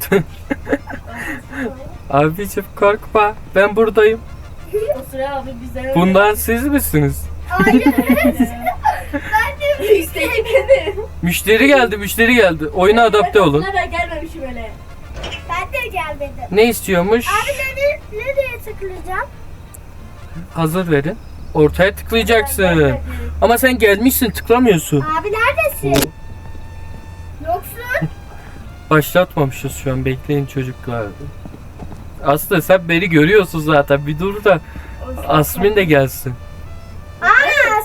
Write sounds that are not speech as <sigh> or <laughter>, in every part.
<laughs> Abicim korkma. Ben buradayım. O sıra abi bize Bundan siz misiniz? Hayır. <laughs> ben de İstedi benim. Müşteri geldi, müşteri geldi. Oyuna adapte olun. Ben gelmemişim öyle. Ben de gelmedim. Ne istiyormuş? Abi nereye, nereye tıklayacağım? Hazır verin. Ortaya tıklayacaksın. Ama sen gelmişsin tıklamıyorsun. Abi neredesin? Başlatmamışız şu an. Bekleyin çocuklar. Aslında sen beni görüyorsun zaten. Bir dur da Asmin de gelsin. Aa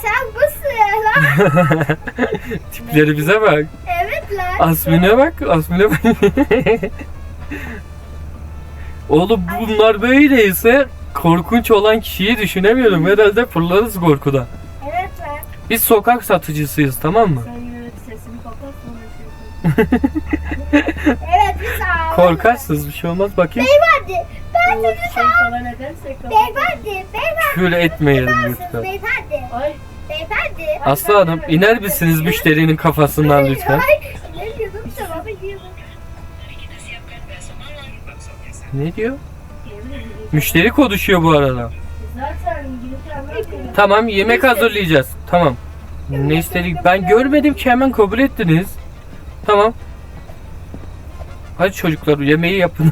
sen busun. <laughs> Tiplerimize bak. evet lan. Asmin'e bak. Asmin'e bak. <laughs> Oğlum bunlar böyleyse korkunç olan kişiyi düşünemiyorum. Herhalde fırlarız korkudan. Evet lan. Biz sokak satıcısıyız tamam mı? Sen sesini kapat. <laughs> Evet biz ağladık. Korkarsınız bir şey olmaz bakayım. Beyefendi. Ben sizi şey sağ... falan edersek kapat. Beyefendi. Beyefendi. Küfür etmeyelim lütfen. Beyefendi. Ay Beyefendi. Aslı Hanım iner misiniz müşterinin kafasından lütfen? Hayır. Ne sana? Diyor? Müşteri konuşuyor bu arada. Tamam yemek hazırlayacağız. Tamam. Ne istedik? Ben görmedim ki hemen kabul ettiniz. Tamam. Hadi çocuklar yemeği yapın.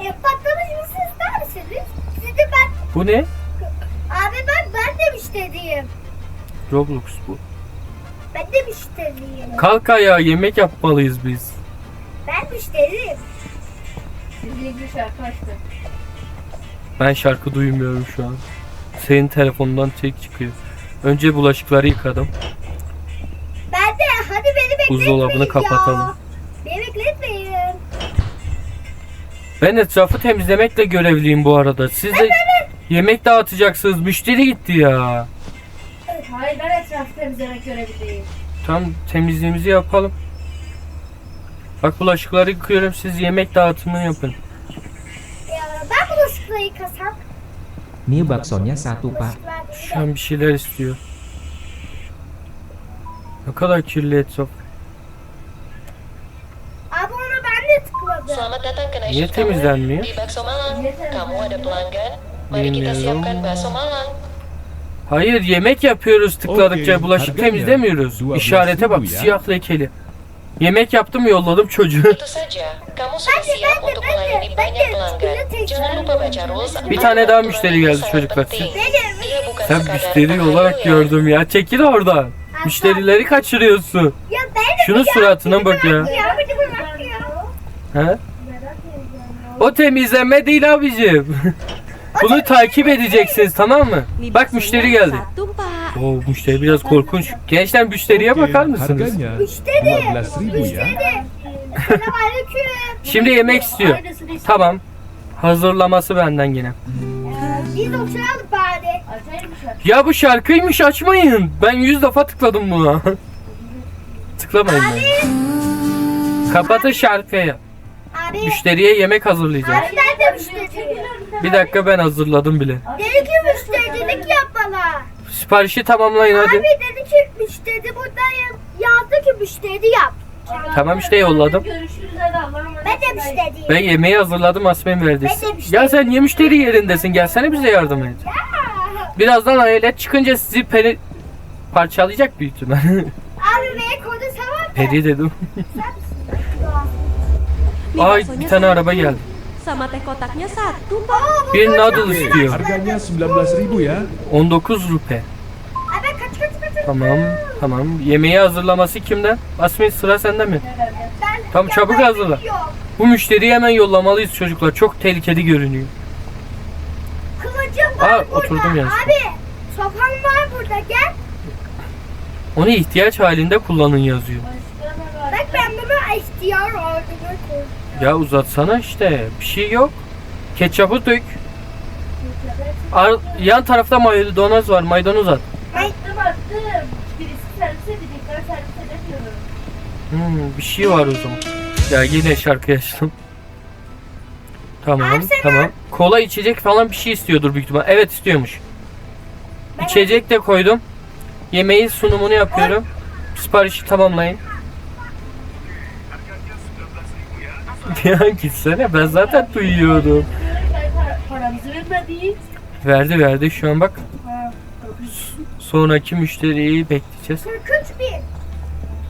E, patlamış mısın ister misiniz? Sizi ben... bu ne? Abi ben, ben de müşteriyim. Roblox bu. Ben de müşteriyim. Kalk ayağa yemek yapmalıyız biz. Ben müşteriyim. Sizin ilgili şarkı açtı. Ben şarkı duymuyorum şu an. Senin telefonundan tek çıkıyor. Önce bulaşıkları yıkadım. Ben de hadi beni bekletmeyin Buzdolabını ya. kapatalım. Ben etrafı temizlemekle görevliyim bu arada. Siz de yemek dağıtacaksınız. Müşteri gitti ya. Hayır ben etrafı temizlemek görevliyim. Tam temizliğimizi yapalım. Bak bulaşıkları yıkıyorum. Siz yemek dağıtımını yapın. Ya, ben bulaşıkları yıkasam. Nih baksonya satu pak. Bulaşıklar Şu an bir şeyler istiyor. Ne kadar kirli etraf. Abi onu ben de tıkladım. Selamat datang ke night Niye temizlenmiyor? di Bakso Malang. Kamu ada pelanggan. Mari kita siapkan bakso Malang. Hayır yemek yapıyoruz tıkladıkça Okey, bulaşık temizlemiyoruz. 12 İşarete bak siyah lekeli. Yemek yaptım yolladım çocuğu. Bir tane daha müşteri geldi çocuklar. Sen müşteri olarak gördüm ya. Çekil oradan. Müşterileri kaçırıyorsun. Şunun suratına bak ya. He? O temizleme değil abicim. <laughs> Bunu takip edeceksiniz tamam mı? Bak müşteri geldi. Oo müşteri biraz korkunç. Gençler müşteriye bakar mısınız? Müşteri. 12.000 ya. Müşteri. Selamünaleyküm. Şimdi yemek istiyor. Tamam. Hazırlaması benden yine. Ee, Biz oturalım bari. Ya bu şarkıymış açmayın. Ben yüz defa tıkladım buna. <laughs> Tıklamayın. Kapatın şarkıyı. Müşteriye yemek hazırlayacağım. Abi ben de müşteriyim. Bir dakika ben hazırladım bile. Dedi ki müşterilik yap bana. Siparişi tamamlayın hadi. Abi dedi ki müşteri burada ya- yazdı ki müşteri yap. Tamam işte yolladım. Ben de müşteriyim. Ben yemeği hazırladım Asmen verdi. Ben de müşteri- Ya sen niye müşteri yerindesin? Gelsene bize yardım et. Birazdan alet çıkınca sizi peri parçalayacak büyük ihtimal. <laughs> Abi beni kodu tamam mı? peri dedim. Nih Ay bir tane araba geldi. Sama teh kotaknya satu, Pak. Bir noodle istiyor. Harganya 19.000 ya. 19 rupe. Abi kaç kaç kaç. kaç. Tamam tamam. Yemeği hazırlaması kimden? Asmin sıra sende mi? Tamam, çabuk hazırla. Bu müşteriyi hemen yollamalıyız çocuklar. Çok tehlikeli görünüyor. Kılıcım var Aa, burada. oturdum yanlışlıkla. Abi sopam var burada gel. Onu ihtiyaç halinde kullanın yazıyor. Bak ben bunu ihtiyar orduma koydum. Ya uzatsana işte. Bir şey yok. Ketçapı dök. Ar- yan tarafta maydanoz var. Maydanoz at. Attım attım. Birisi servis edecek. Ben servis edemiyorum. Hmm, bir şey var o zaman. Ya yine şarkı açtım. Tamam, Abi sen tamam. Kola içecek falan bir şey istiyordur büyük ihtimal. Evet istiyormuş. İçecek de koydum. Yemeğin sunumunu yapıyorum. Siparişi tamamlayın. <laughs> Ya gitsene ben zaten duyuyordum. Paramızı vermedi. Verdi verdi şu an bak. Sonraki müşteriyi bekleyeceğiz. 43 bin.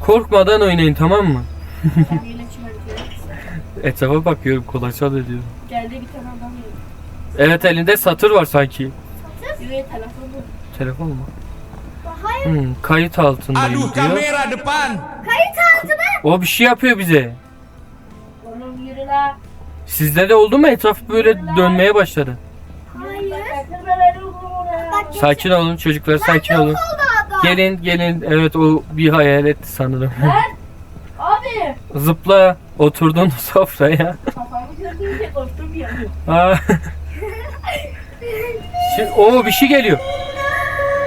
Korkmadan oynayın tamam mı? <laughs> Etrafa bakıyorum kolaçan ediyorum. Geldi bir tane adam geldi. Evet elinde satır var sanki. Evet telefon bu. Telefon mu? Hayır. Hmm, kayıt altındayım Aduh, diyor. kamera depan. Kayıt altına. O bir şey yapıyor bize. Sizde de oldu mu etraf böyle dönmeye başladı. Hayır. Bak Sakin olun çocuklar sakin olun. Gelin gelin evet o bir hayalet sanırım. <laughs> Abi. Zıpla oturdun <laughs> sofraya. Kafamı gördüğünce korktum ya. Aa. Şimdi o bir şey geliyor.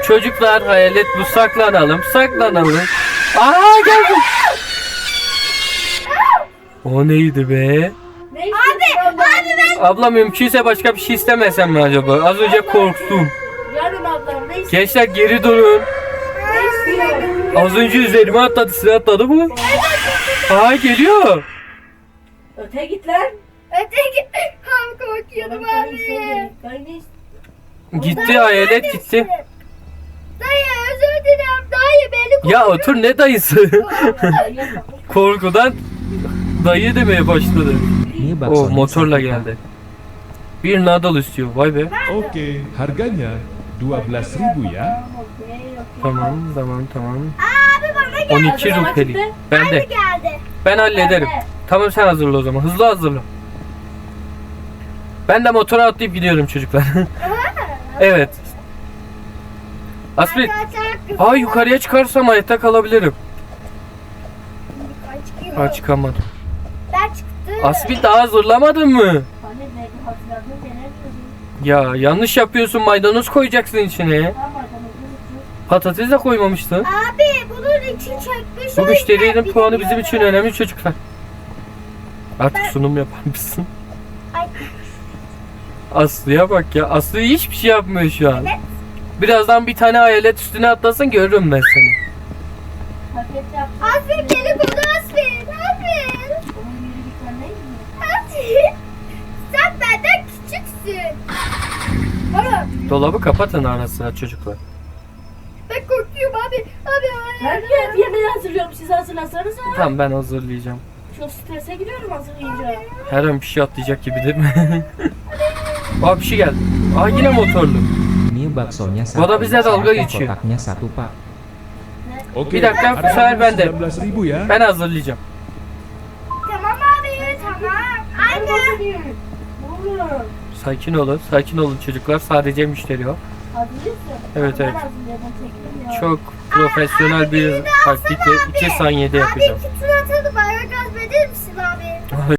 Çocuklar hayalet bu saklanalım saklanalım. Aa geldi. O neydi be? Abi, abi ben. Abla mümkünse başka bir şey istemesem mi acaba? Az önce korktum. Yarın ablam ne istiyorsun? Gençler geri durun. Ne? Az önce üzerime atladı size atladı mı? Aa geliyor. Öte git lan. Öteki. Abi. Ben ne istiyorum? Gitti hayalet gitti. Dayı özür dilerim. Dayı beni Ya otur ne dayısı? Korkudan dayı demeye başladı. Niye O baksonya motorla satu, Pak? geldi. Bir nadal istiyor. Vay be. Oke, harganya 12.000 ya. Tamam tamam tamam. Abi bana geldi. 12 rupeli. Ben de. geldi. Ben hallederim. Tamam sen hazırla o zaman. Hızlı hazırla. Ben de motora atlayıp gidiyorum çocuklar. <laughs> evet. Asbit. Aa yukarıya çıkarsam hayatta kalabilirim. Aa çıkamadım. Ben çıktım. Asbit daha hazırlamadın mı? Hani. Ya yanlış yapıyorsun maydanoz koyacaksın içine. Patates de koymamıştın. Abi bunun için çekmiş. Bu o müşterinin yüzden puanı bizim için bilemiyorum. önemli çocuklar. Artık sunum yapar mısın? Ay. Aslı'ya bak ya. Aslı hiçbir şey yapmıyor şu an. Evet. Birazdan bir tane hayalet üstüne atlasın görürüm ben seni. paket yaptım. Asfin gelip onu Asfin. Asfin. Onun yürü bir tane değil mi? Asfin. Sen benden küçüksün. Oğlum Dolabı kapatın ara sıra çocuklar. ben korkuyorum abi. Abi Ben de yemeği hazırlıyorum. Siz hazırlasanız ha. Tamam ben hazırlayacağım. Çok strese giriyorum hazırlayınca. Her an bir şey atlayacak gibi değil mi? <laughs> Aa bir şey geldi. Aa yine motorlu. Niye baksonya Bu da satu, bize dalga sedangkan geçiyor. kotaknya satu pak. Oke, Bir dakika, bu sefer ben de. 19.000 ya. Ben hazırlayacağım. Tamam abi tamam. Anne. Ne oluyor? Sakin olun. Sakin olun çocuklar. Sadece müşteri o. Evet evet. Çok profesyonel bir taktikle 2 saniyede yapacağım. Abi iki tur atalım. Bayrak gaz verir misin abi? <laughs>